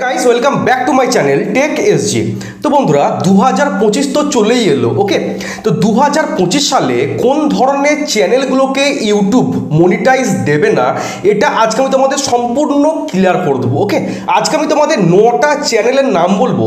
Guys welcome back to my channel tech SG তো বন্ধুরা দু হাজার পঁচিশ তো চলেই এলো ওকে তো দু হাজার পঁচিশ সালে কোন ধরনের চ্যানেলগুলোকে ইউটিউব মনিটাইজ দেবে না, এটা আজকে আমি তোমাদের সম্পূর্ণ ক্লিয়ার করে দেবো ওকে আজকে আমি তোমাদের নটা চ্যানেলের নাম বলব,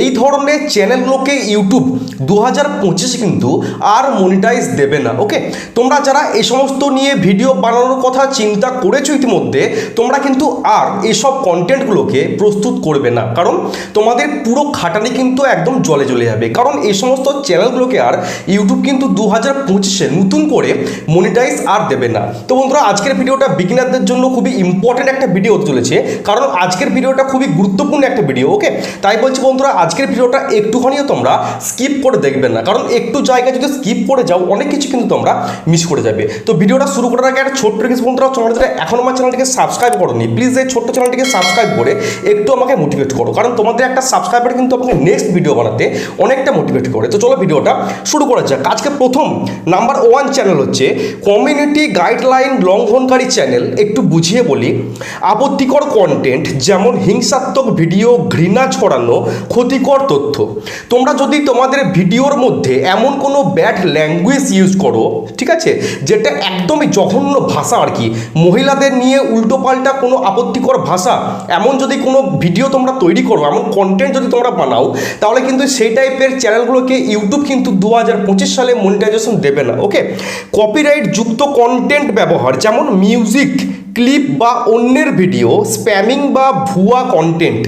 এই ধরনের চ্যানেলগুলোকে ইউটিউব দু হাজার পঁচিশে কিন্তু আর মনিটাইজ দেবে না ওকে তোমরা যারা এই সমস্ত নিয়ে ভিডিও বানানোর কথা চিন্তা করেছ ইতিমধ্যে, তোমরা কিন্তু আর এসব কন্টেন্টগুলোকে প্রস্তুত করবে না, কারণ তোমাদের পুরো খাটানি কিন্তু একদম জলে চলে যাবে। কারণ এই সমস্ত চ্যানেলগুলোকে আর ইউটিউব কিন্তু দু হাজার পঁচিশে নতুন করে মনিটাইজ আর দেবে না। তো বন্ধুরা, আজকের ভিডিওটা বিগিনারদের জন্য খুবই ইম্পর্টেন্ট একটা ভিডিও চলেছে। কারণ আজকের ভিডিওটা খুবই গুরুত্বপূর্ণ একটা ভিডিও ওকে তাই বলছি বন্ধুরা, আজকের ভিডিওটা একটুখানিও তোমরা স্কিপ করে দেখবে না। কারণ একটু জায়গায় যদি স্কিপ করে যাও, অনেক কিছু কিন্তু তোমরা মিস করে যাবে। তো ভিডিওটা শুরু করার আগে একটা ছোট্ট রিকোয়েস্ট বন্ধুরা, তোমরা যারা এখন আমার চ্যানেলটিকে সাবস্ক্রাইব করোনি প্লিজ এই ছোট্ট চ্যানেলটিকে সাবস্ক্রাইব করে একটু আমাকে মোটিভেট করো। কারণ তোমাদের একটা সাবস্ক্রাইবার কিন্তু আমাকে নেক্সট ভিডিও বানাতে অনেকটা মোটিভেট করে। তো চলো ভিডিওটা শুরু করা যাক। আজকে প্রথম নাম্বার ওয়ান চ্যানেল হচ্ছে কমিউনিটি গাইডলাইন লঙ্ঘনকারী চ্যানেল একটু বুঝিয়ে বলি, আপত্তিকর কন্টেন্ট যেমন হিংসাত্মক ভিডিও ঘৃণা ছড়ানো, ক্ষতিকর তথ্য। তোমরা যদি তোমাদের ভিডিওর মধ্যে এমন কোনো ব্যাড ল্যাঙ্গুয়েজ ইউজ করো, ঠিক আছে, যেটা একদমই জঘন্য ভাষা আর কি, মহিলাদের নিয়ে উল্টোপাল্টা কোনো আপত্তিকর ভাষা, এমন যদি কোনো ভিডিও তোমরা তৈরি করো, এমন কন্টেন্ট যদি তোমরা বানাও তাহলে কিন্তু সেই টাইপের চ্যানেলগুলোকে ইউটিউব কিন্তু দু হাজার পঁচিশ সালে মনিটাইজেশন দেবে না ওকে কপিরাইট যুক্ত কন্টেন্ট ব্যবহার, যেমন মিউজিক ক্লিপ বা অন্যের ভিডিও স্প্যামিং বা ভুয়া কন্টেন্ট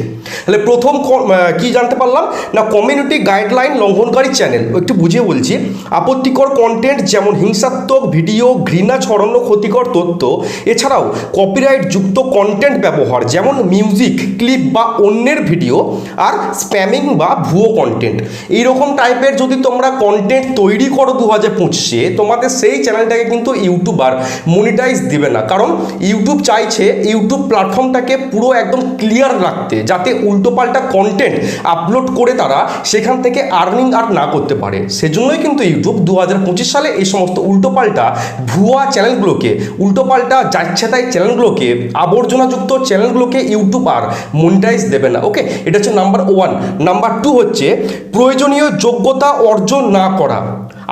তাহলে প্রথম ক- জানতে পারলাম? না কমিউনিটি গাইডলাইন লঙ্ঘনকারী চ্যানেল একটু বুঝিয়ে বলছি। আপত্তিকর কন্টেন্ট যেমন হিংসাত্মক ভিডিও, ঘৃণা ছড়ানো ক্ষতিকর তথ্য, এছাড়াও কপিরাইট যুক্ত কন্টেন্ট ব্যবহার, যেমন মিউজিক ক্লিপ বা অন্যের ভিডিও আর স্প্যামিং বা ভুয়ো কন্টেন্ট এইরকম টাইপের যদি তোমরা কন্টেন্ট তৈরি করো দু হাজার পঁচিশে, তোমাদের সেই চ্যানেলটাকে কিন্তু ইউটিউবার মনিটাইজ দিবে না। কারণ ইউটিউব চাইছে ইউটিউব প্ল্যাটফর্মটাকে পুরো একদম ক্লিয়ার রাখতে, যাতে উল্টোপাল্টা কন্টেন্ট আপলোড করে তারা সেখান থেকে আর্নিং আর না করতে পারে। সেজন্যই কিন্তু ইউটিউব দু সালে এই সমস্ত উল্টোপাল্টা ভুয়া চ্যানেলগুলোকে উল্টোপাল্টা যাচ্ছেতাই চ্যানেলগুলোকে আবর্জনাযুক্ত চ্যানেলগুলোকে ইউটিউব আর মনিটাইজ দেবে না। ওকে এটা হচ্ছে নাম্বার ওয়ান নাম্বার টু হচ্ছে প্রয়োজনীয় যোগ্যতা অর্জন না করা।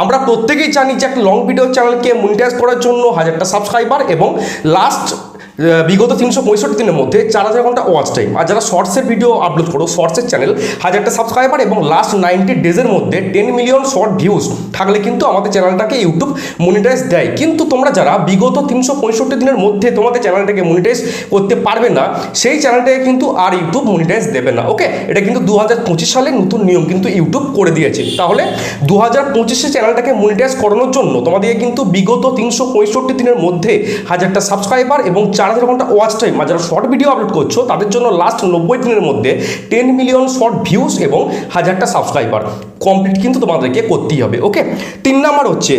আমরা প্রত্যেকেই জানি যে একটা লং ভিডিও চ্যানেলকে মনিটাইজ করার জন্য হাজারটা সাবস্ক্রাইবার এবং লাস্ট বিগত তিনশো পঁয়ষট্টি দিনের মধ্যে চার হাজার ঘণ্টা ওয়াচ টাইম আর যারা শর্টসের ভিডিও আপলোড করো শর্টসের চ্যানেল হাজারটা সাবস্ক্রাইবার এবং লাস্ট নাইনটি ডেজের মধ্যে টেন মিলিয়ন শর্ট ভিউজ থাকলে কিন্তু আমাদের চ্যানেলটাকে ইউটিউব মনিটাইজ দেয়। কিন্তু তোমরা যারা বিগত তিনশো পঁয়ষট্টি দিনের মধ্যে তোমাদের চ্যানেলটাকে মনিটাইজ করতে পারবে না, সেই চ্যানেলটাকে কিন্তু আর ইউটিউব মনিটাইজ দেবে না ওকে এটা কিন্তু দু হাজার পঁচিশ সালে নতুন নিয়ম কিন্তু ইউটিউব করে দিয়েছে। তাহলে দু হাজার পঁচিশে চ্যানেলটাকে মনিটাইজ করানোর জন্য তোমাদেরকে কিন্তু বিগত তিনশো পঁয়ষট্টি দিনের মধ্যে হাজারটা সাবস্ক্রাইবার এবং চার হাজার ঘণ্টা ওয়াচ টাইম আর যারা শর্ট ভিডিও আপলোড করছ, তাদের জন্য লাস্ট নব্বই দিনের মধ্যে টেন মিলিয়ন শর্ট ভিউজ এবং হাজারটা সাবস্ক্রাইবার কমপ্লিট কিন্তু তোমাদেরকে করতেই হবে ওকে তিন নাম্বার হচ্ছে,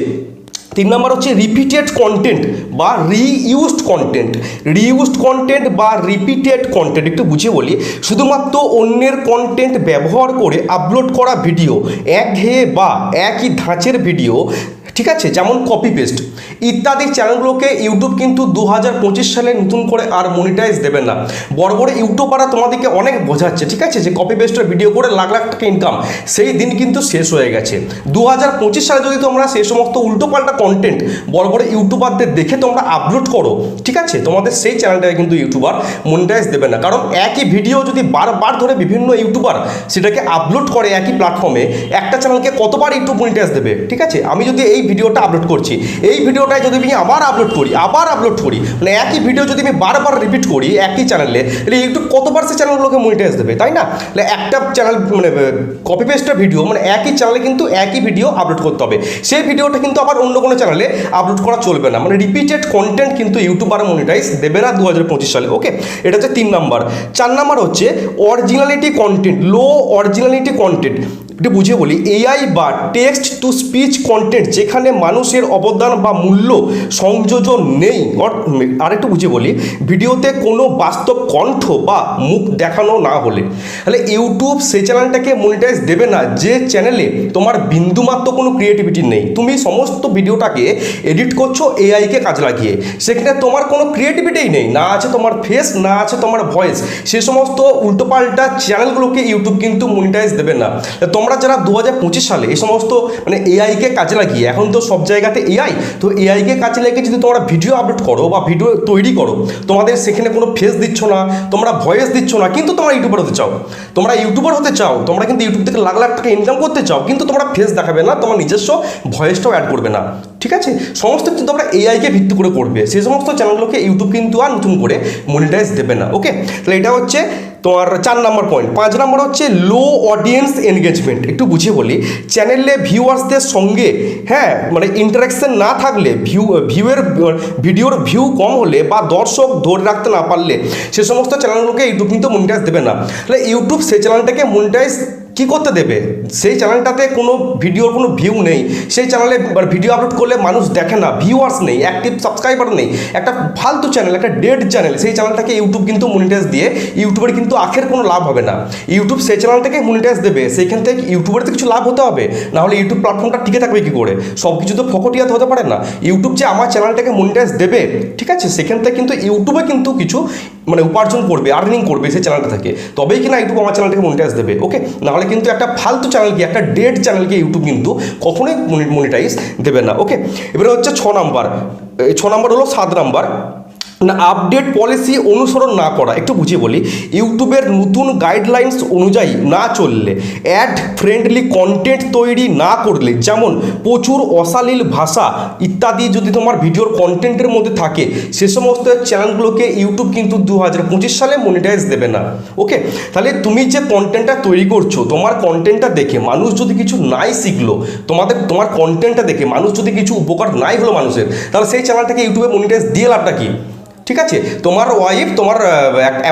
তিন নাম্বার হচ্ছে রিপিটেড কন্টেন্ট বা রিইউজড কন্টেন্ট রিইউজড কন্টেন্ট বা রিপিটেড কন্টেন্ট একটু বুঝিয়ে বলি, শুধুমাত্র অন্যের কন্টেন্ট ব্যবহার করে আপলোড করা ভিডিও একঘেয়ে বা একই ধাঁচের ভিডিও ঠিক আছে? যেমন কপি পেস্ট ইত্যাদি চ্যানেলগুলোকে ইউটিউব কিন্তু দু হাজার পঁচিশ সালে নতুন করে আর মনিটাইজ দেবে না। বড় বড় ইউটিউবাররা তোমাদেরকে অনেক বোঝাচ্ছে, ঠিক আছে? যে কপি পেস্টের ভিডিও করে লাখ লাখ টাকা ইনকাম সেই দিন কিন্তু শেষ হয়ে গেছে। দু হাজার পঁচিশ সালে যদি তোমরা সেই সমস্ত উল্টোপাল্টা কন্টেন্ট বড় বড় ইউটিউবারদের দেখে তোমরা আপলোড করো, ঠিক আছে? তোমাদের সেই চ্যানেলটাকে কিন্তু ইউটিউবার মনিটাইজ দেবে না। কারণ একই ভিডিও যদি বারবার ধরে বিভিন্ন ইউটিউবার সেটাকে আপলোড করে একই প্ল্যাটফর্মে একটা চ্যানেলকে কতবার ইউটিউব মনিটাইজ দেবে, ঠিক আছে? আমি যদি এই ভিডিওটা আপলোড করছি। এই ভিডিওটায় যদি আমি আবার আপলোড করি, আবার আপলোড করি মানে একই ভিডিও যদি আমি বারবার রিপিট করি একই চ্যানেলে তাহলে ইউটিউব কতবার সে চ্যানেলগুলোকে মনিটাইজ দেবে, তাই না? তাহলে একটা চ্যানেল মানে কপি পেস্টের ভিডিও মানে একই চ্যানেলে কিন্তু একই ভিডিও আপলোড করতে হবে। সেই ভিডিওটা কিন্তু আবার অন্য কোনো চ্যানেলে আপলোড করা চলবে না। মানে রিপিটেড কন্টেন্ট কিন্তু ইউটিউব আর মনিটাইজ দেবে না দু হাজার পঁচিশ সালে ওকে এটা হচ্ছে তিন নাম্বার চার নাম্বার হচ্ছে originality content low originality content একটু বুঝিয়ে বলি এআই বা টেক্সট টু স্পিচ কন্টেন্ট যেখানে মানুষের অবদান বা মূল্য সংযোজন নেই অর- আর একটু বুঝিয়ে বলি, ভিডিওতে কোনো বাস্তব কণ্ঠ বা মুখ দেখানো না হলে। তাহলে ইউটিউব সেই চ্যানেলটাকে মনিটাইজ দেবে না, যে চ্যানেলে তোমার বিন্দুমাত্র কোনো ক্রিয়েটিভিটি নেই। তুমি সমস্ত ভিডিওটাকে এডিট করছ এআইকে কাজ লাগিয়ে। সেখানে তোমার কোনো ক্রিয়েটিভিটিই নেই, না আছে তোমার ফেস না আছে তোমার ভয়েস সে সমস্ত উল্টোপাল্টা চ্যানেলগুলোকে ইউটিউব কিন্তু মনিটাইজ দেবে না। তোমরা যারা দু হাজার পঁচিশ সালে এই সমস্ত মানে এআইকে কাজে লাগিয়ে, এখন তো সব জায়গাতে এআই তো এআইকে কাজে লাগিয়ে যদি তোমরা ভিডিও আপলোড করো বা ভিডিও তৈরি করো, তোমাদের সেখানে কোনো ফেস দিচ্ছ না, তোমরা ভয়েস দিচ্ছ না, কিন্তু তোমরা ইউটিউবার হতে চাও। তোমরা ইউটিউবার হতে চাও, তোমরা কিন্তু ইউটিউব থেকে লাখ লাখ টাকা ইনকাম করতে চাও, কিন্তু তোমরা ফেস দেখাবে না, তোমার নিজস্ব ভয়েসটাও অ্যাড করবে না। ঠিক আছে? সমস্ত কিন্তু তোমরা এআইকে ভিত্তি করে করবে। সেই সমস্ত চ্যানেলগুলোকে ইউটিউব কিন্তু আর নতুন করে মনিটাইজ দেবে না। ওকে তাহলে এটা হচ্ছে তোমার চার নম্বর পয়েন্ট পাঁচ নম্বর হচ্ছে লো অডিয়েন্স এনগেজমেন্ট একটু বুঝিয়ে বলি চ্যানেলে ভিউয়ার্সদের সঙ্গে হ্যাঁ মানে ইন্টারাকশান না থাকলে ভিউ ভিউয়ের ভিডিওর ভিউ কম হলে বা দর্শক ধরে রাখতে না পারলে, সে সমস্ত চ্যানেলগুলোকে ইউটিউব কিন্তু মনিটাইজ দেবে না। তাহলে ইউটিউব সেই চ্যানেলটাকে মনিটাইজ কি করতে দেবে? সেই চ্যানেলটাতে কোনো ভিডিওর কোনো ভিউ নেই। সেই চ্যানেলে ভিডিও আপলোড করলে মানুষ দেখে না ভিউয়ার্স নেই অ্যাক্টিভ সাবস্ক্রাইবার নেই। একটা ফালতু চ্যানেল একটা ডেড চ্যানেল সেই চ্যানেলটাকে ইউটিউব কিন্তু মনিটাইজ দিয়ে ইউটিউবের কিন্তু আখের কোনো লাভ হবে না। ইউটিউব সেই চ্যানেলটাকে মনিটাইজ দেবে, সেইখান থেকে ইউটিউবের তো কিছু লাভ হতে হবে। নাহলে ইউটিউব প্ল্যাটফর্মটা টিকে থাকবে কি করে? সব কিছু তো ফকটিয়াতে হতে পারে না। ইউটিউব যে আমার চ্যানেলটাকে মনিটাইজ দেবে, ঠিক আছে? সেখান থেকে কিন্তু ইউটিউবে কিন্তু কিছু মানে উপার্জন করবে আর্নিং করবে সেই চ্যানেলটা থেকে। তবেই কিনা ইউটিউব আমার চ্যানেলটাকে মনিটাইজ দেবে ওকে নাহলে কিন্তু একটা ফালতু চ্যানেলকে একটা ডেড চ্যানেলকে ইউটিউব কিন্তু কখনোই মনিটাইজ দেবে না ওকে এবারে হচ্ছে ছ নাম্বার ছ নাম্বার হলো সাত নাম্বার না আপডেট পলিসি অনুসরণ না করা, একটু বুঝিয়ে বলি, ইউটিউবের নতুন গাইডলাইন্স অনুযায়ী না চললে অ্যাড ফ্রেন্ডলি কন্টেন্ট তৈরি না করলে, যেমন প্রচুর অশালীল ভাষা ইত্যাদি যদি তোমার ভিডিওর কন্টেন্টের মধ্যে থাকে, সে সমস্ত চ্যানেলগুলোকে ইউটিউব কিন্তু দু হাজার পঁচিশ সালে মনিটাইজ দেবে না ওকে তাহলে তুমি যে কন্টেন্টটা তৈরি করছ, তোমার কন্টেন্টটা দেখে মানুষ যদি কিছু নাই শিখলো, তোমাদের, তোমার কন্টেন্টটা দেখে মানুষ যদি কিছু উপকার নাই হলো মানুষের, তাহলে সেই চ্যানেলটাকে ইউটিউবে মনিটাইজ দিয়ে লাভটা কি? ঠিক আছে? তোমার ওয়াইফ তোমার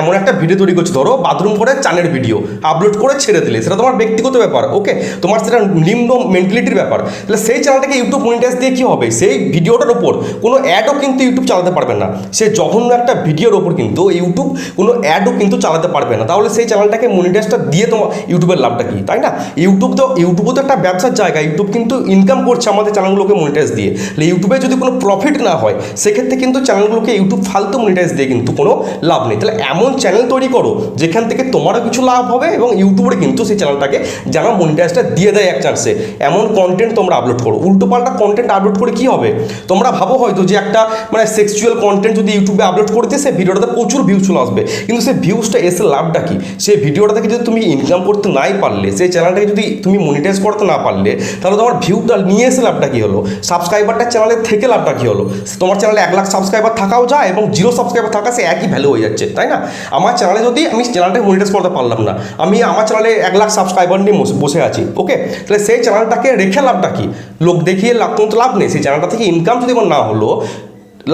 এমন একটা ভিডিও তৈরি করছে, ধরো বাথরুম করে চানের ভিডিও আপলোড করে ছেড়ে দিলে, সেটা তোমার ব্যক্তিগত ব্যাপার ওকে তোমার সেটা নিম্ন মেন্টালিটির ব্যাপার। তাহলে সেই চ্যানেলটাকে ইউটিউব মনিটাইজ দিয়ে কী হবে? সেই ভিডিওটার ওপর কোনো অ্যাডও কিন্তু ইউটিউব চালাতে পারবে না। সে জঘন্য একটা ভিডিওর ওপর কিন্তু ইউটিউব কোনো অ্যাডও কিন্তু চালাতে পারবে না। তাহলে সেই চ্যানেলটাকে মনিটাইজটা দিয়ে তোমার ইউটিউবের লাভটা কি? তাই না? ইউটিউব তো ইউটিউবও তো একটা ব্যবসার জায়গা ইউটিউব কিন্তু ইনকাম করছে আমাদের চ্যানেলগুলোকে মনিটাইজ দিয়ে। তাহলে ইউটিউবে যদি কোনো প্রফিট না হয়, সেক্ষেত্রে কিন্তু চ্যানেলগুলোকে ইউটিউব ফালতু মনিটাইজ দিয়ে কিন্তু কোনো লাভ নেই। তাহলে এমন চ্যানেল তৈরি করো, যেখান থেকে তোমারও কিছু লাভ হবে এবং ইউটিউবের কিন্তু সেই চ্যানেলটাকে যেন মনিটাইজটা দিয়ে দেয় এক চান্সে এমন কন্টেন্ট তোমরা আপলোড করো। উল্টোপাল্টা কন্টেন্ট আপলোড করে কি হবে? তোমরা ভাবো হয়তো যে একটা মানে সেক্সুয়াল কন্টেন্ট যদি ইউটিউবে আপলোড করতে সেই ভিডিওটাতে প্রচুর ভিউজ চলে আসবে। কিন্তু সেই ভিউজটা এসে লাভটা কি? সেই ভিডিওটা থেকে যদি তুমি ইনকাম করতে নাই পারলে, সেই চ্যানেলটাকে যদি তুমি মনিটাইজ করতে না পারলে, তাহলে তোমার ভিউটা নিয়ে এসে লাভটা কি হলো? সাবস্ক্রাইবারটা চ্যানেলের থেকে লাভটা কি হলো? তোমার চ্যানেলে এক লাখ সাবস্ক্রাইবার থাকাও যায় এবং জিরো সাবস্ক্রাইবার থাকা সে একই ভ্যালু হয়ে যাচ্ছে, তাই না? আমার চ্যানেলে যদি আমি চ্যানেলটাকে মনিটাইজ করতে পারলাম না, আমি আমার চ্যানেলে এক লাখ সাবস্ক্রাইবার নিয়ে বসে- আছি ওকে তাহলে সেই চ্যানেলটাকে রেখে লাভটা কি? লোক দেখিয়ে লাভ, কোনো লাভ নেই, সেই চ্যানেলটা থেকে ইনকাম যদি আমার না হলো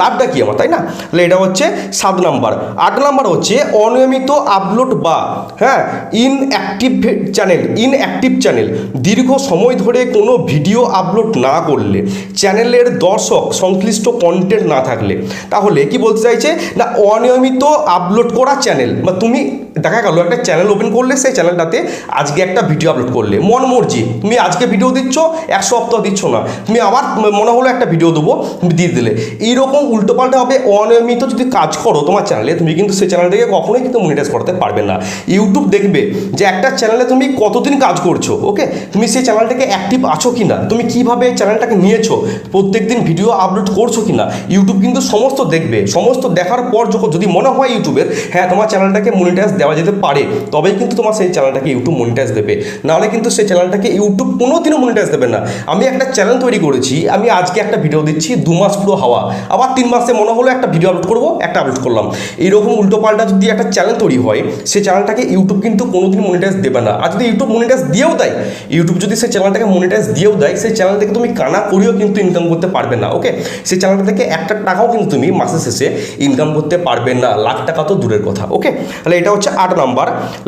লাভটা কি আমার, তাই না? তাহলে এটা হচ্ছে সাত নাম্বার। আট নাম্বার হচ্ছে অনিয়মিত আপলোড বা হ্যাঁ ইনঅ্যাক্টিভ চ্যানেল ইনঅ্যাক্টিভ চ্যানেল দীর্ঘ সময় ধরে কোনো ভিডিও আপলোড না করলে চ্যানেলের দর্শক সংশ্লিষ্ট কন্টেন্ট না থাকলে, তাহলে কি বলতে চাইছে? না, অনিয়মিত আপলোড করা চ্যানেল বা তুমি দেখা গেল, একটা চ্যানেল ওপেন করলে, সেই চ্যানেলটাতে আজকে একটা ভিডিও আপলোড করলে। মন মর্জি, তুমি আজকে ভিডিও দিচ্ছ, এক সপ্তাহ দিচ্ছ না। তুমি আবার মনে হলো একটা ভিডিও দেবো দিয়ে দিলে। এইরকম উল্টোপাল্টা হবে অনিয়মিত যদি কাজ করো তোমার চ্যানেলে তুমি কিন্তু সেই চ্যানেলটাকে কখনোই কিন্তু মনিটাইজ করতে পারবে না। ইউটিউব দেখবে যে একটা চ্যানেলে তুমি কতদিন কাজ করছ ওকে তুমি সেই চ্যানেলটাকে অ্যাক্টিভ আছো কি না তুমি কীভাবে চ্যানেলটাকে নিয়েছো? প্রত্যেক দিন ভিডিও আপলোড করছ কি না ইউটিউব কিন্তু সমস্ত দেখবে। সমস্ত দেখার পর যখন যদি মনে হয় ইউটিউবের হ্যাঁ তোমার চ্যানেলটাকে মনিটাইজ দেওয়া যেতে পারে। তবে কিন্তু তোমার সেই চ্যানেলটাকে ইউটিউব মনিটাইজ দেবে। নাহলে কিন্তু সেই চ্যানেলটাকে ইউটিউব কোনোদিনও মনিটাইজ দেবে না। আমি একটা চ্যানেল তৈরি করেছি, আমি আজকে একটা ভিডিও দিচ্ছি, দু মাস পুরো হাওয়া। আবার তিন মাসে মনে হলো একটা ভিডিও আপলোড করব, একটা আপলোড করলাম। এইরকম উল্টোপাল্টা যদি একটা চ্যানেল তৈরি হয়, সেই চ্যানেলটাকে ইউটিউব কিন্তু কোনোদিন মনিটাইজ দেবে না। আর যদি ইউটিউব মনিটাইজ দিয়েও দেয় ইউটিউব যদি সেই চ্যানেলটাকে মনিটাইজ দিয়েও দেয়, সেই চ্যানেল থেকে তুমি কানা করেও কিন্তু ইনকাম করতে পারবে না ওকে সেই চ্যানেলটা থেকে একটা টাকাও কিন্তু তুমি মাসের শেষে ইনকাম করতে পারবে না। লাখ টাকা তো দূরের কথা ওকে তাহলে এটা হচ্ছে আট নাম্বার।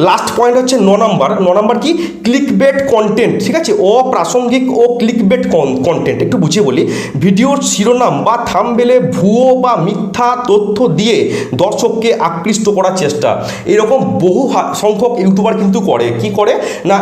লাস্ট পয়েন্ট হচ্ছে ন নাম্বার। ন নাম্বার কি? ক্লিক বেট কন্টেন্ট ঠিক আছে? অপ্রাসঙ্গিক ও ক্লিক বেট কন্টেন্ট একটু বুঝিয়ে বলি। ভিডিওর শিরোনাম বা থামবেলে ভুয়ো বা মিথ্যা তথ্য দিয়ে দর্শককে আকৃষ্ট করার চেষ্টা। এরকম বহু সংখ্যক ইউটিউবার কিন্তু করে। কি করে? না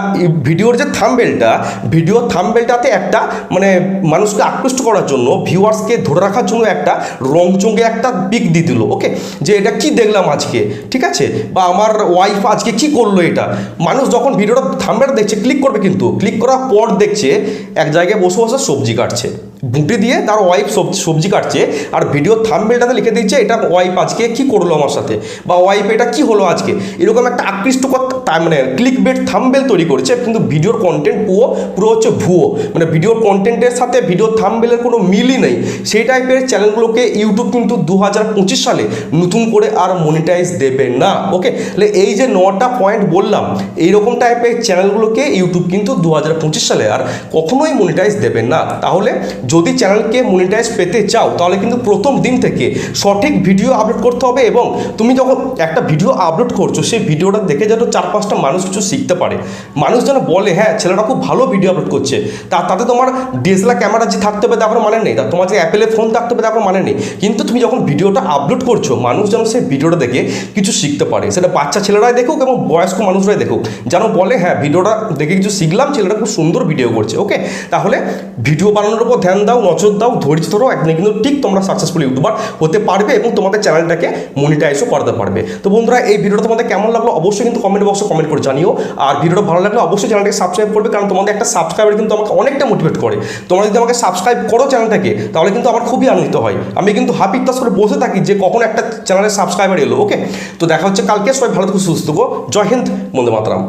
ভিডিওর যে থামবেলটা ভিডিও থামবেলটাতে একটা মানে মানুষকে আকৃষ্ট করার জন্য ভিউয়ার্সকে ধরে রাখার জন্য একটা রংচঙ্গে একটা পিক দিয়ে দিল ওকে যে এটা কি দেখলাম আজকে, ঠিক আছে? বা আমার ওয়াইফ আজকে কি করল এটা? মানুষ যখন ভিডিওটা থামবে দেখছে ক্লিক করবে কিন্তু। ক্লিক করার পর দেখছে, এক জায়গায় বসে বসে সবজি কাটছে। বুটি দিয়ে তার ওয়াইফ সবজি কাটছে আর ভিডিও থামবেলটাতে লিখে দিচ্ছে এটা ওয়াইফ আজকে কি করল আমার সাথে বা ওয়াইফ এটা কি হলো আজকে? এরকম একটা আকৃষ্টকর মানে ক্লিক বেট থামবেল তৈরি করেছে, কিন্তু ভিডিওর কন্টেন্ট পুরো পুরো হচ্ছে ভুয়ো। মানে ভিডিওর কন্টেন্টের সাথে ভিডিও থামবেলের কোনো মিলই নেই। সেই টাইপের চ্যানেলগুলোকে ইউটিউব কিন্তু দু হাজার পঁচিশ সালে নতুন করে আর মনিটাইজ দেবে না ওকে তাহলে এই যে নটা পয়েন্ট বললাম, এইরকম টাইপের চ্যানেলগুলোকে ইউটিউব কিন্তু দু হাজার পঁচিশ সালে আর কখনোই মনিটাইজ দেবে না। তাহলে যদি চ্যানেলকে মনিটাইজ পেতে চাও, তাহলে কিন্তু প্রথম দিন থেকে সঠিক ভিডিও আপলোড করতে হবে এবং তুমি যখন একটা ভিডিও আপলোড করছ, সেই ভিডিওটা দেখে যেন চার পাঁচটা মানুষ কিছু শিখতে পারে। মানুষ যেন বলে হ্যাঁ ছেলেটা খুব ভালো ভিডিও আপলোড করছে। তা, তাতে তোমার ডিএসএলআর ক্যামেরা যে থাকতে হবে তারপরে মানে নেই। তোমার যে অ্যাপেলের ফোন থাকতে হবে তারপরে মানে নেই। কিন্তু তুমি যখন ভিডিওটা আপলোড করছ, মানুষ যেন সেই ভিডিওটা দেখে কিছু শিখতে পারে। সেটা বাচ্চা ছেলেরাই দেখুক এবং বয়স্ক মানুষরাই দেখুক। যেন বলে হ্যাঁ ভিডিওটা দেখে কিছু শিখলাম ছেলেটা খুব সুন্দর ভিডিও করছে। ওকে তাহলে ভিডিও বানানোর উপর ধ্যান দাও, নজর দাও, ধৈর্য ধরো, একদিন কিন্তু ঠিক তোমরা সাকসেসফুল ইউটিউবার হতে পারবে এবং তোমাদের চ্যানেলটাকে মনিটাইজও করতে পারবে। তো বন্ধুরা, এই ভিডিওটা তোমাদের কেমন লাগল অবশ্যই কিন্তু কমেন্ট বক্সে কমেন্ট করে জানিও। আর ভিডিওটা ভালো লাগলে অবশ্যই চ্যানেলটাকে সাবস্ক্রাইব করবে, কারণ তোমাদের একটা সাবস্ক্রাইবার কিন্তু আমাকে অনেকটা মোটিভেট করে। তোমরা যদি আমাকে সাবস্ক্রাইব করো চ্যানেলটাকে, তাহলে কিন্তু আমার খুবই আনন্দিত হয়। আমি কিন্তু হাফ ইত্তাস করে বসে থাকি যে কখন একটা চ্যানেলের সাবস্ক্রাইবার এলো ওকে তো দেখা হচ্ছে কালকে, সবাই ভালো থেকে, সুস্থ থাকো। জয় হিন্দ, বন্দে মাতরাম।